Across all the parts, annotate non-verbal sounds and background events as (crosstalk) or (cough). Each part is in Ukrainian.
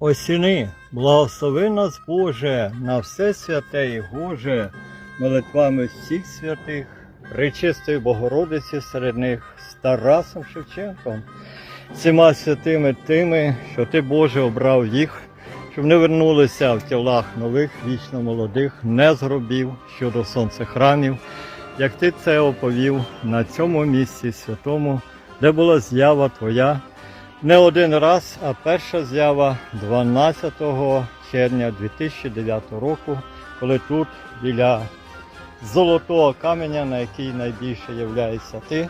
осіни, благослови нас, Боже, на все святе і Боже, молитвами всіх святих, Пречистої Богородиці серед них, з Тарасом Шевченком, всіма святими тими, що ти, Боже, обрав їх, щоб не вернулися в тілах нових, вічно молодих, не з гробів щодо сонця храмів, як ти це оповів на цьому місці святому, де була з'ява Твоя не один раз, а перша з'ява 12 червня 2009 року, коли тут біля золотого каменя, на який найбільше являєшся ти,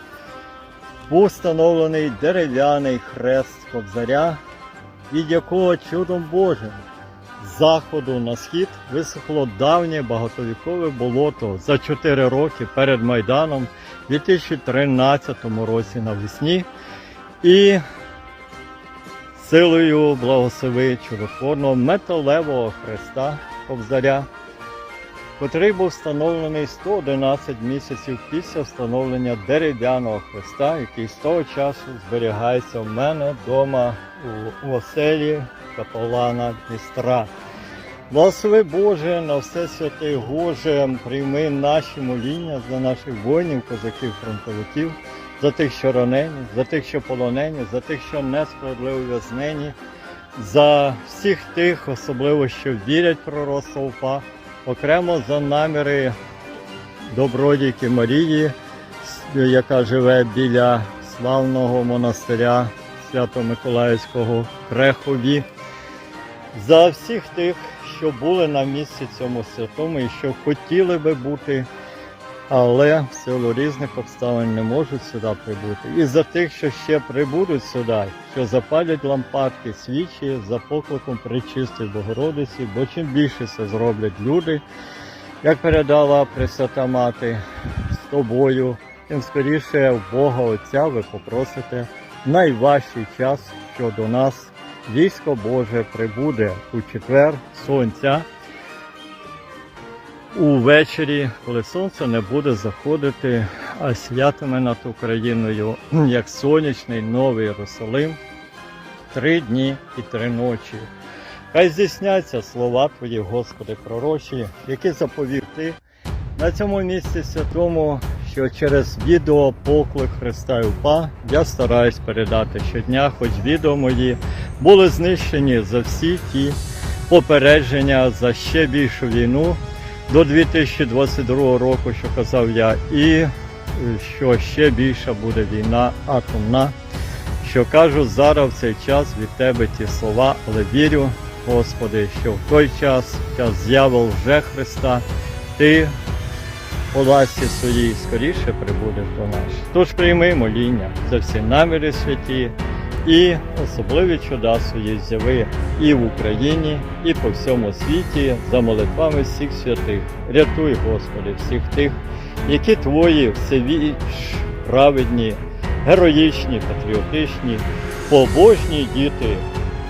був встановлений дерев'яний хрест Кобзаря, від якого чудом Божим з заходу на схід висохло давнє багатовікове болото за 4 роки перед Майданом у 2013 році навесні. І силою благослови чудотворного металевого хреста Кобзаря, котрий був встановлений 111 місяців після встановлення дерев'яного хреста, який з того часу зберігається в мене вдома у, оселі капелана Дністра. Благослови Боже на все святе Боже, прийми наші моління за наших воїнів, козаків, фронтовиків, за тих, що ранені, за тих, що полонені, за тих, що несправедливо в'язнені, за всіх тих, особливо, що вірять пророцтво УПА, окремо за наміри добродійки Марії, яка живе біля славного монастиря Свято-Миколаївського Крехові, за всіх тих, що були на місці цьому святому і що хотіли би бути але в силу різних обставин не можуть сюди прибути. І за тих, що ще прибудуть сюди, що запалять лампадки, свічі за покликом Пречистої Богородиці, бо чим більше це зроблять люди, як передала Пресвята Мати з тобою, тим скоріше в Бога Отця ви попросите найважчий час, що до нас військо Боже прибуде у четвер сонця увечері, коли сонце не буде заходити, а святиме над Україною (clears throat) як сонячний новий Єрусалим три дні і три ночі. Хай здійсняться слова Твої, Господи, пророчі, які заповів Ти на цьому місці святому, що через відео поклик Христа і УПА я стараюсь передати щодня, хоч відео мої були знищені за всі ті попередження за ще більшу війну до 2022 року, що казав я, і е, що ще більша буде війна атомна. Що кажу зараз в цей час від тебе ті слова, але вірю, Господи, що в той час, час з'яви вже Христа, Ти по ласі своїй скоріше прибудеш до нас. Тож прийми моління за всі наміри святі і особливі чуда свої зяви і в Україні, і по всьому світі за молитвами всіх святих. Рятуй, Господи, всіх тих, які твої всевіч, праведні, героїчні, патріотичні, побожні діти.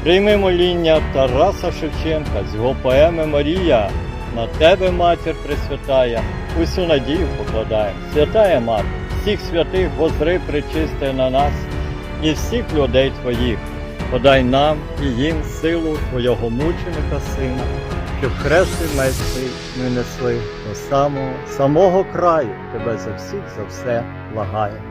Прийми моління Тараса Шевченка з його поеми Марія. На тебе, матір Пресвятая, усю надію покладає. Святая Мати, всіх святих возри причисти на нас і всіх людей Твоїх. Подай нам і їм силу Твого мученика Сина, щоб хрести мести ми несли до самого, самого краю Тебе за всіх за все благає.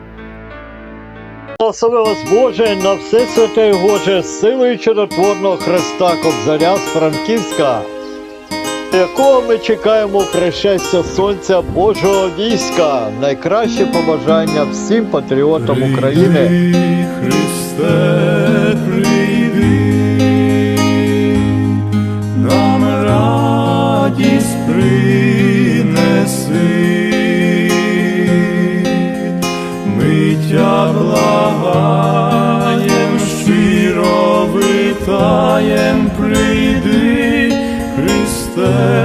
Благослови вас Боже на все святе Боже силою чудотворного Христа Кобзаря з Франківська, якого ми чекаємо пришестя Сонця Божого війська. Найкраще побажання всім патріотам України. Прийди, Христе, прийди, нам радість принеси, ми тя благаєм, щиро витаєм, прийди, Христе,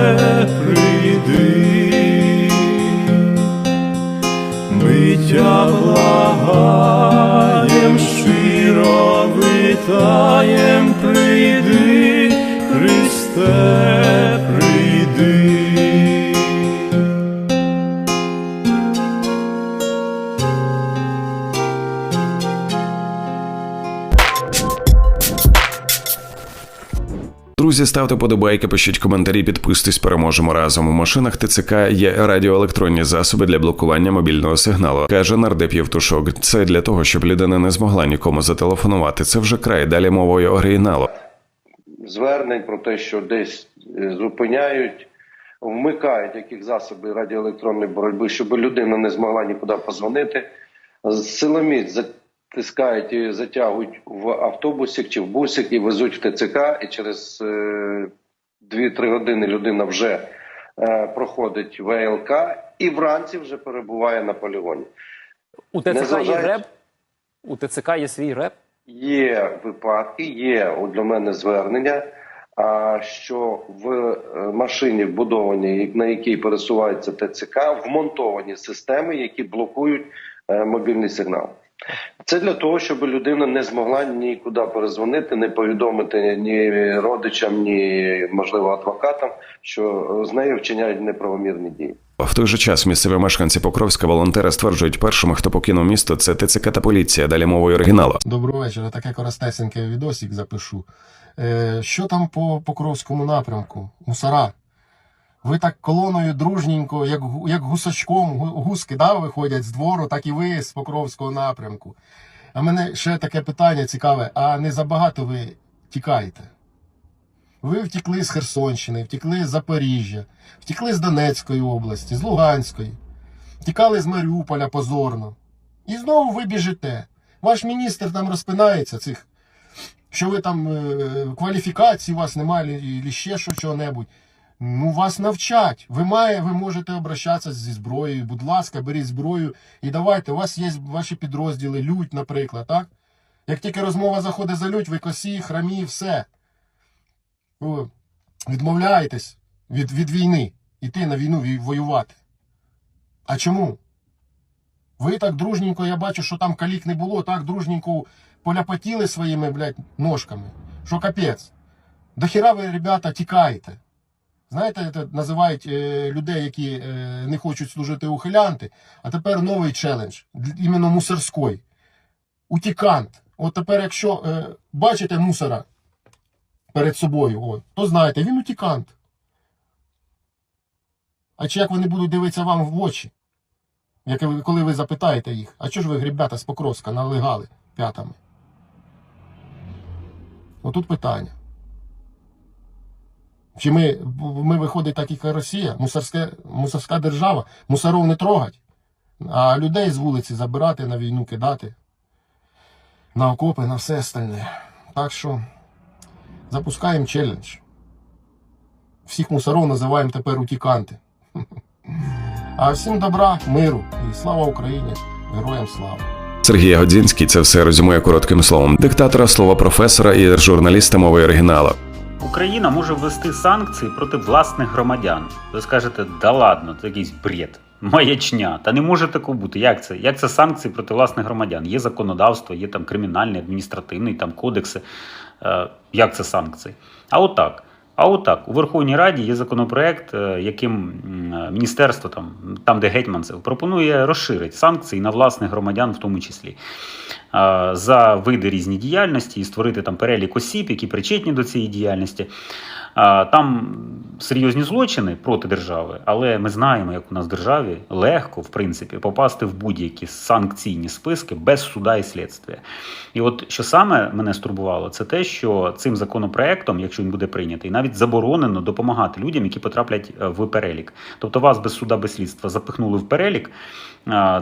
Друзі, ставте подобайки, пишіть коментарі, підписуйтесь, переможемо разом. У машинах ТЦК є радіоелектронні засоби для блокування мобільного сигналу. каже нардеп Євтушок. Це для того, щоб людина не змогла нікому зателефонувати. Це вже край. Далі мовою оригіналу. звернень про те, що десь е, зупиняють, вмикають яких засоби радіоелектронної боротьби, щоб людина не змогла нікуди позвонити. Силоміць затискають і затягують в автобусик чи в бусик і везуть в ТЦК, і через е, 2-3 години людина вже е, проходить ВЛК і вранці вже перебуває на полігоні. У ТЦК є реп? У ТЦК є свій реп? Є випадки, є от для мене звернення, а, що в е, машині вбудованій, на якій пересувається ТЦК, вмонтовані системи, які блокують е, мобільний сигнал. Це для того, щоб людина не змогла нікуди перезвонити, не повідомити ні родичам, ні можливо адвокатам, що з нею вчиняють неправомірні дії. В той же час місцеві мешканці Покровська волонтери стверджують, першими, хто покинув місто, це ТЦК та поліція. Далі мовою оригіналу. Доброго вечора. Таке коротесеньке відосик запишу. Е, що там по Покровському напрямку? Мусора. Ви так колоною дружненько, як, як гусачком, гуски да, виходять з двору, так і ви з Покровського напрямку. А мене ще таке питання цікаве: а не забагато ви тікаєте? Ви втекли з Херсонщини, втекли з Запоріжжя, втекли з Донецької області, з Луганської, втікали з Маріуполя позорно. І знову ви біжите. Ваш міністр там розпинається цих, що ви там е, кваліфікації у вас немає, або ще що чого-небудь. Ну, вас навчать. Ви має, ви можете обращатися зі зброєю. Будь ласка, беріть зброю і давайте. У вас є ваші підрозділи, лють, наприклад, так? Як тільки розмова заходить за лють, ви косі, храмі, все. Відмовляєтесь від, від війни, йти на війну вій- воювати. А чому? Ви так дружненько, я бачу, що там калік не було, так дружненько поляпотіли своїми, блядь, ножками. Що капець. До хіра ви, ребята, тікаєте. Знаєте, це називають е, людей, які е, не хочуть служити ухилянти, а тепер новий челендж, іменно мусорський. Утікант. От тепер, якщо е, бачите мусора перед собою, о, то знаєте, він утікант. А чи як вони будуть дивитися вам в очі? Як коли ви запитаєте їх, а чого ж ви, ребята, з Покровська налегали п'ятами? Отут питання. Чи ми, ми виходить так, як Росія, мусорська, мусорська держава, мусоров не трогать, а людей з вулиці забирати на війну кидати, на окопи, на все остальне. Так що запускаємо челендж. Всіх мусоров називаємо тепер утіканти. (laughs) А всім добра, миру і слава Україні! Героям слава! Сергій Годзінський це все резюмує коротким словом. Диктатора, слова професора і журналіста мовою оригіналу. Україна може ввести санкції проти власних громадян. Ви скажете, да ладно, це якийсь бред. Маячня. Та не може такого бути. Як це? Як це санкції проти власних громадян? Є законодавство, є там кримінальний, адміністративний, там кодекси. Е, як це санкції? А отак. А отак, у Верховній Раді є законопроект, е, яким міністерство, там, там де гетьманцев, пропонує розширити санкції на власних громадян, в тому числі е, за види різні діяльності і створити там перелік осіб, які причетні до цієї діяльності. Там серйозні злочини проти держави, але ми знаємо, як у нас в державі легко, в принципі, попасти в будь-які санкційні списки без суда і слідства. І от що саме мене стурбувало, це те, що цим законопроектом, якщо він буде прийнятий, навіть заборонено допомагати людям, які потраплять е, в перелік. Тобто вас без суда, без слідства запихнули в перелік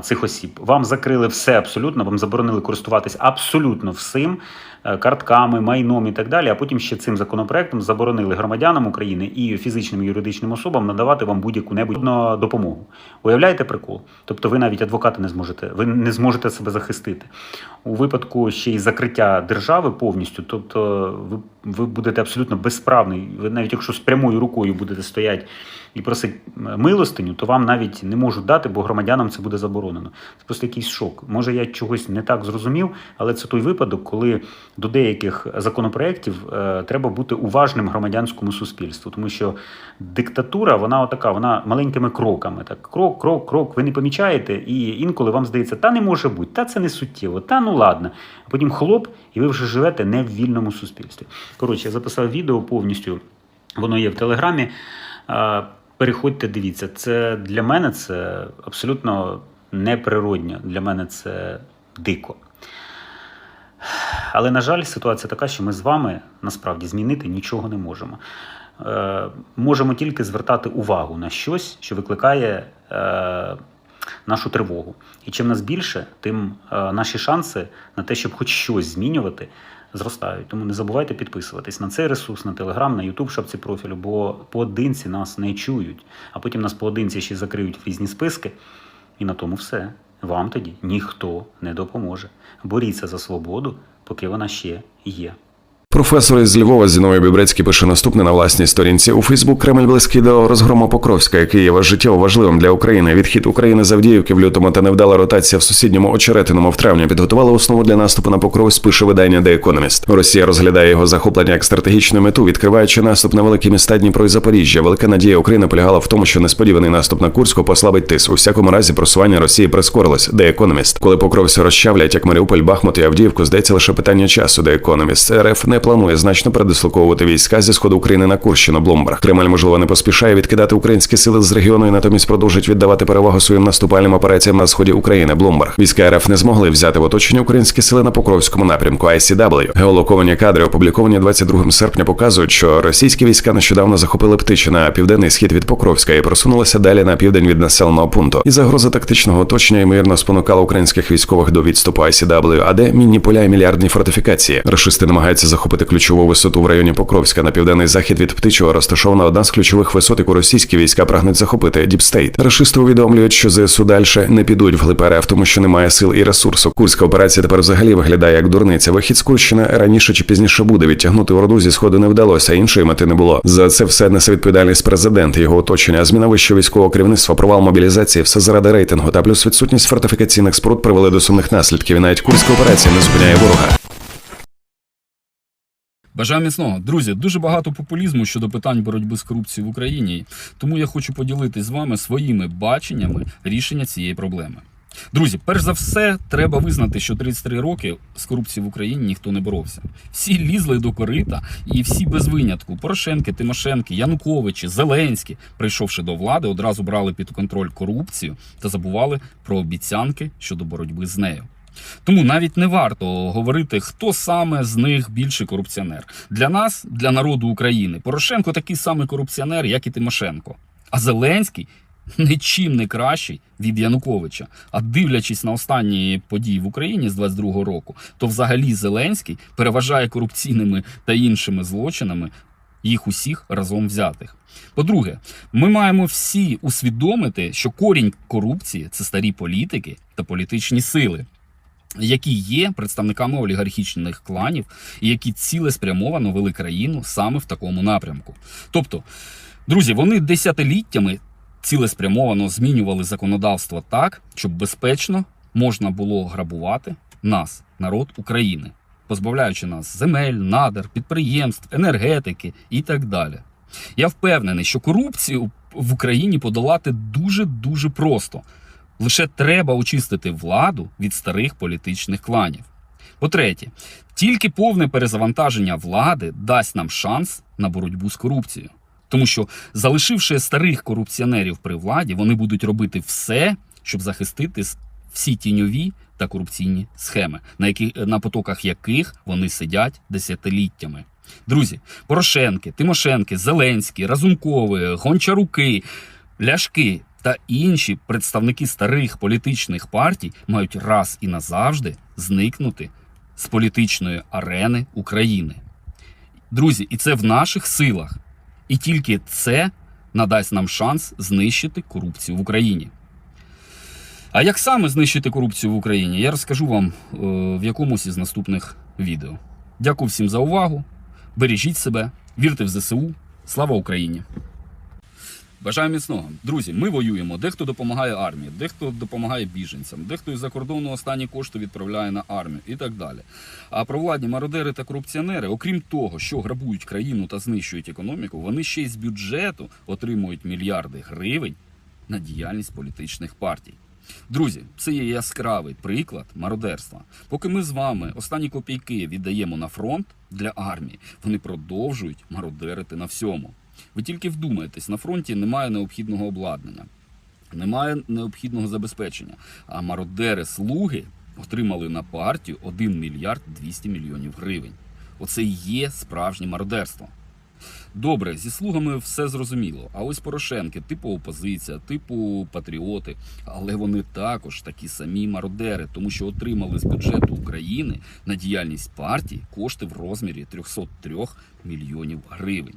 цих осіб, вам закрили все абсолютно, вам заборонили користуватись абсолютно всім е, картками, майном і так далі. А потім ще цим законопроектом заборонили громадянам України і фізичним і юридичним особам надавати вам будь-яку небудь допомогу. Уявляєте прикол? Тобто ви навіть адвоката не зможете, ви не зможете себе захистити. У випадку ще й закриття держави повністю, тобто ви, ви будете абсолютно безправний. Ви навіть якщо з прямою рукою будете стояти і просити милостиню, то вам навіть не можуть дати, бо громадянам це буде заборонено. Це просто якийсь шок. Може, я чогось не так зрозумів. але це той випадок, коли до деяких законопроєктів е, треба бути уважним громадянському суспільству, тому що диктатура, вона отака, вона маленькими кроками. Так, крок, крок, крок. Ви не помічаєте, і інколи вам здається, та не може бути, та це не суттєво, та ну ладно. А потім хлоп, і ви вже живете не в вільному суспільстві. Коротше, я записав відео повністю, воно є в телеграмі. Переходьте, дивіться, це для мене це абсолютно неприродньо. Для мене це дико. Але, на жаль, ситуація така, що ми з вами насправді змінити нічого не можемо. Е, можемо тільки звертати увагу на щось, що викликає е, нашу тривогу. І чим нас більше, тим е, наші шанси на те, щоб хоч щось змінювати, зростають. Тому не забувайте підписуватись на цей ресурс, на Телеграм, на Ютуб шапці профілю, бо поодинці нас не чують, а потім нас поодинці ще закриють в різні списки. І на тому все. Вам тоді ніхто не допоможе. Боріться за свободу, поки вона ще є. Професор із Львова Зіновій Бібрецький пише наступне на власній сторінці у Фейсбук. Кремль близький до розгрому Покровська, який є життєво важливим для України. Відхід України з Авдіївки в лютому та невдала ротація в сусідньому очеретиному в травні підготували основу для наступу на Покровськ. Пише видання The Economist. Росія розглядає його захоплення як стратегічну мету, відкриваючи наступ на великі міста Дніпро і Запоріжжя. Велика надія України полягала в тому, що несподіваний наступ на Курську послабить тис. У всякому разі просування Росії прискорилось. The Economist. Коли Покровськ розчавлять, як Маріуполь, Бахмут і Авдіївку, здається лише питання часу. The Economist. РФ не планує значно передислоковувати війська зі сходу України на Курщину. Блумберг. Кремль, можливо, не поспішає відкидати українські сили з регіону і натомість продовжить віддавати перевагу своїм наступальним операціям на сході України. Блумберг. Війська РФ не змогли взяти в оточення українські сили на Покровському напрямку. ICW. Геолоковані кадри, опубліковані 22 серпня, показують, що російські війська нещодавно захопили птичі на південний схід від Покровська і просунулися далі на південь від населеного пункту. І загроза тактичного оточення ймовірно спонукала українських військових до відступу ICW, а де мінні поля і мільярдні фортифікації. Рашисти намагаються захопити ключову висоту в районі Покровська на південний захід від Птичого розташована одна з ключових висот, яку російські війська прагнуть захопити Діпстейт. Рашисти увідомлюють, що ЗСУ далі не підуть в РФ, тому що немає сил і ресурсу. Курська операція тепер взагалі виглядає як дурниця. Вихід з Курщини раніше чи пізніше буде. Відтягнути орду зі сходу не вдалося, іншої мети не було. За це все несе відповідальність президент, його оточення, зміна вищого військового керівництва, провал мобілізації, все заради рейтингу та плюс відсутність фортифікаційних споруд привели до сумних наслідків. І навіть курська операція не зупиняє ворога. Бажаю міцного. Друзі, дуже багато популізму щодо питань боротьби з корупцією в Україні, тому я хочу поділитись з вами своїми баченнями рішення цієї проблеми. Друзі, перш за все, треба визнати, що 33 роки з корупцією в Україні ніхто не боровся. Всі лізли до корита, і всі без винятку Порошенки, Тимошенки, Януковичі, Зеленські, прийшовши до влади, одразу брали під контроль корупцію та забували про обіцянки щодо боротьби з нею. Тому навіть не варто говорити, хто саме з них більший корупціонер. Для нас, для народу України, Порошенко такий самий корупціонер, як і Тимошенко. А Зеленський нічим не кращий від Януковича. А дивлячись на останні події в Україні з 22-го року, то взагалі Зеленський переважає корупційними та іншими злочинами їх усіх разом взятих. По-друге, ми маємо всі усвідомити, що корінь корупції це старі політики та політичні сили які є представниками олігархічних кланів, і які цілеспрямовано вели країну саме в такому напрямку. Тобто, друзі, вони десятиліттями цілеспрямовано змінювали законодавство так, щоб безпечно можна було грабувати нас, народ України, позбавляючи нас земель, надр, підприємств, енергетики і так далі. Я впевнений, що корупцію в Україні подолати дуже дуже просто. Лише треба очистити владу від старих політичних кланів. По-третє, тільки повне перезавантаження влади дасть нам шанс на боротьбу з корупцією. Тому що, залишивши старих корупціонерів при владі, вони будуть робити все, щоб захистити всі тіньові та корупційні схеми, на які на потоках яких вони сидять десятиліттями. Друзі, Порошенки, Тимошенки, Зеленські, Разумкови, Гончаруки, Ляшки та інші представники старих політичних партій мають раз і назавжди зникнути з політичної арени України. Друзі, і це в наших силах. І тільки це надасть нам шанс знищити корупцію в Україні. А як саме знищити корупцію в Україні, я розкажу вам е, в якомусь із наступних відео. Дякую всім за увагу. Бережіть себе, вірте в ЗСУ. Слава Україні! Бажаю міцного. Друзі, ми воюємо. Дехто допомагає армії, дехто допомагає біженцям, дехто із-за кордону останні кошти відправляє на армію і так далі. А провладні мародери та корупціонери, окрім того, що грабують країну та знищують економіку, вони ще й з бюджету отримують мільярди гривень на діяльність політичних партій. Друзі, це є яскравий приклад мародерства. Поки ми з вами останні копійки віддаємо на фронт для армії, вони продовжують мародерити на всьому. Ви тільки вдумайтесь, на фронті немає необхідного обладнання, немає необхідного забезпечення. А мародери слуги отримали на партію 1 мільярд 200 мільйонів гривень. Оце і є справжнє мародерство. Добре, зі слугами все зрозуміло. А ось Порошенки, типу опозиція, типу патріоти, але вони також такі самі мародери, тому що отримали з бюджету України на діяльність партії кошти в розмірі 303 мільйонів гривень.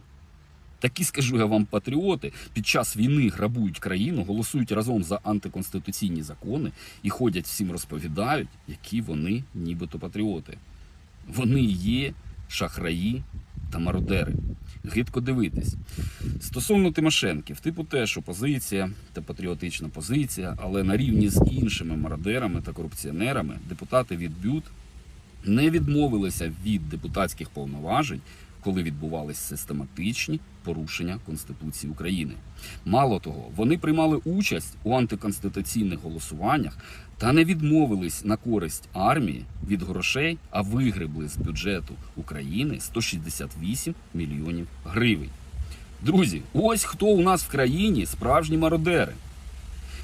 Такі, скажу я вам, патріоти під час війни грабують країну, голосують разом за антиконституційні закони і ходять всім розповідають, які вони нібито патріоти. Вони є шахраї та мародери. Гидко дивитись. Стосовно Тимошенків, типу теж опозиція та патріотична позиція, але на рівні з іншими мародерами та корупціонерами депутати від БЮТ не відмовилися від депутатських повноважень, коли відбувались систематичні порушення Конституції України. Мало того, вони приймали участь у антиконституційних голосуваннях та не відмовились на користь армії від грошей, а вигребли з бюджету України 168 мільйонів гривень. Друзі, ось хто у нас в країні справжні мародери.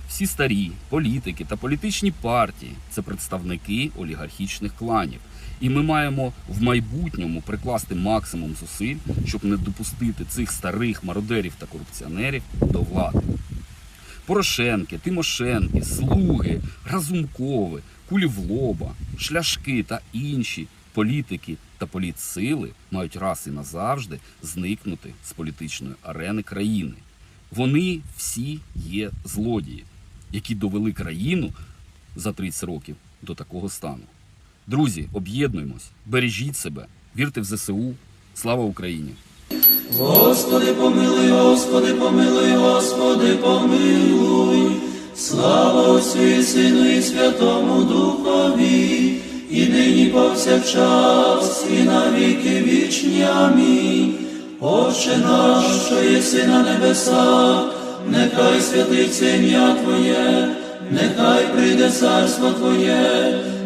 Всі старі політики та політичні партії це представники олігархічних кланів. І ми маємо в майбутньому прикласти максимум зусиль, щоб не допустити цих старих мародерів та корупціонерів до влади. Порошенки, Тимошенки, Слуги, Разумкови, Кулі в лоба, Шляшки та інші політики та політсили мають раз і назавжди зникнути з політичної арени країни. Вони всі є злодії, які довели країну за 30 років до такого стану. Друзі, об'єднуємось, бережіть себе, вірте в ЗСУ. Слава Україні! Господи, помилуй, Господи, помилуй, Господи, помилуй. Слава Отцю Сину і Святому Духові, і нині повсякчас, і на віки вічні. Амінь. Отче наш, що єси на небесах, нехай святиться ім'я Твоє, нехай прийде царство Твоє,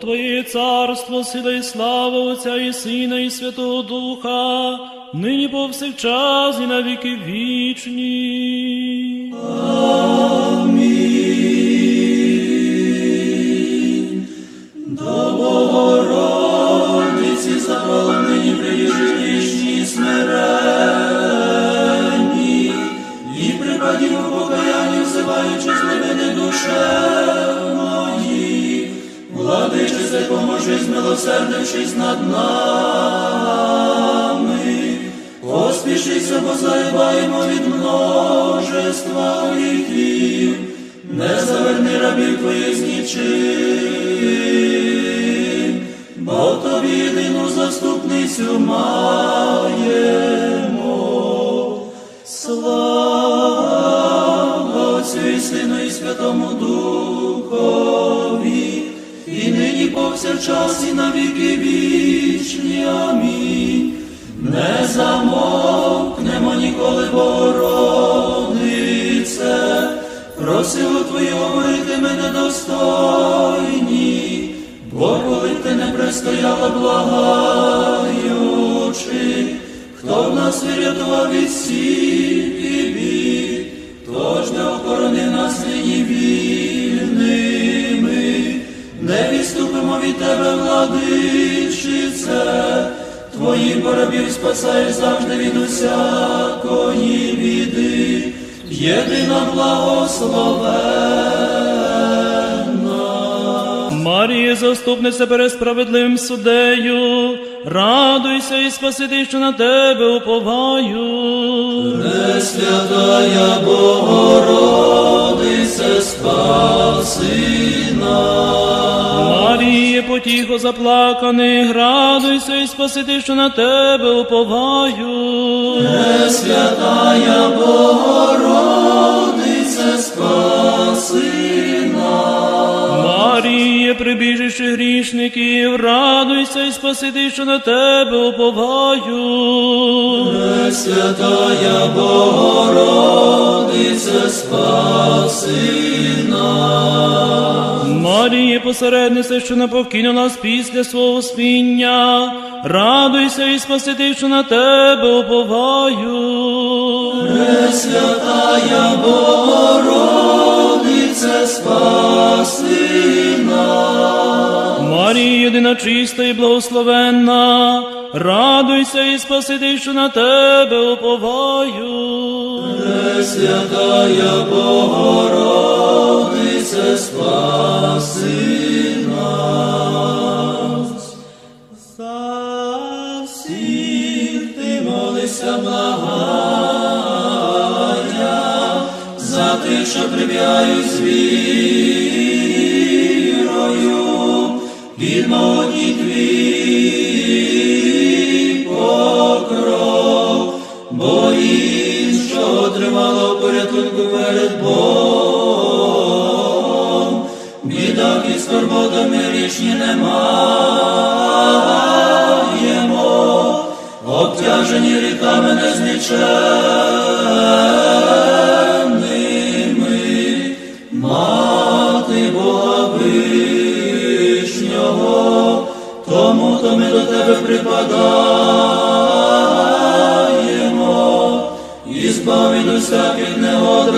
Твоє царство, сила і слава Отця і Сина, і Святого Духа, нині повсякчас і на віки вічні. І Сину і Святому Духові, і нині повсякчас і на віки вічні. Амінь. Не замовкнемо ніколи, Богородице, просило Твоє говорити мене достойні, бо коли б ти не пристояла, благаючи, хто в нас врятував від всіх і тож не охорони нас нині вільними, не відступимо від тебе, владичице, Твоїх боробів спасаєш завжди від усякої біди, єдина благословенна. Марія, заступниця перед справедливим суддею, радуйся і спасити, що на тебе уповаю. Пресвятая Богородице, спаси нас. Маріє, потіхо заплаканих, радуйся і спасити, що на тебе уповаю. Пресвятая Богородице, спаси нас. Маріє, прибіжище грішників, радуйся і спасити, що на тебе уповаю. Пресвятая Богородице, спаси нас. Маріє, посереднице, що не покинув нас після свого спіння, радуйся і спасити, що на тебе уповаю. Пресвятая Богородице, спаси нас. Єдина чиста і благословенна, радуйся і спасити, що на тебе уповаю. Пресвятая Богородице, спаси нас. За всіх ти молися, благая, за тих, що прибігають з вірою, під могутній твій покров, бо їм, що отримало порятунку перед Богом, бідах і скорботами річні не маємо, обтяжені ріками незніченними, то ми до тебе припадаємо, і збав від усяких негод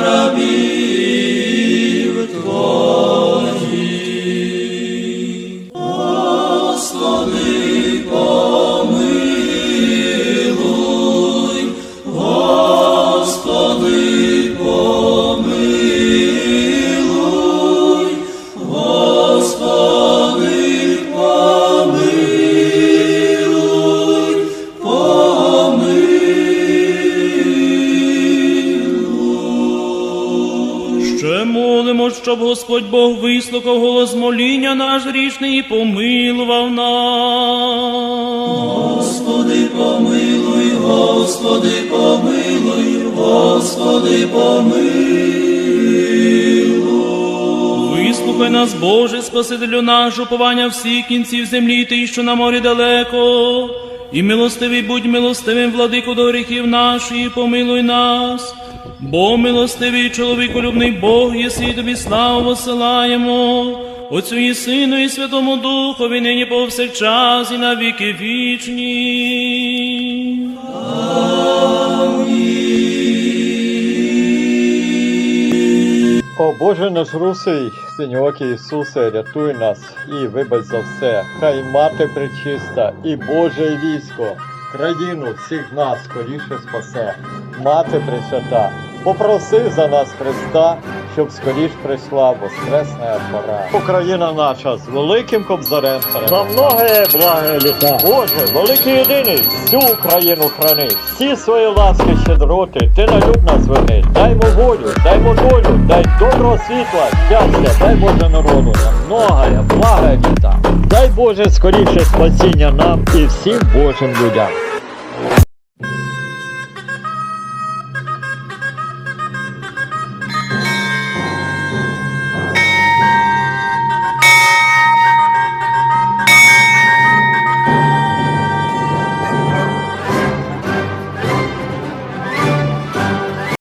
грішний помилував нас. Господи, помилуй, Господи, помилуй, Господи, помилуй. Вислухай нас, Боже, Спасителю наш, уповання всіх кінців землі, ти, що на морі далеко, і милостивий будь милостивим, владику до гріхів наших, помилуй нас. Бо милостивий чоловіколюбний Бог, єси тобі славу посилаємо, Отцю і Сину, і Святому Духові, нині повсякчас, і на віки вічні. О Боже наш русий, Синьоокий Ісусе, рятуй нас і вибач за все. Хай мати пречиста і Боже і військо, країну всіх нас скоріше спасе. Мати пресвята, попроси за нас Христа, щоб скоріш прийшла воскресна пора. Україна наша з великим кобзарем на многое благе літа. Боже, великий єдиний, всю Україну храни, всі свої ласки щедроти, ти на люд нас верни. Даймо волю, даймо долю, дай доброго світла, щастя, дай Боже народу, на многое благе літа. Дай Боже скоріше спасіння нам і всім Божим людям.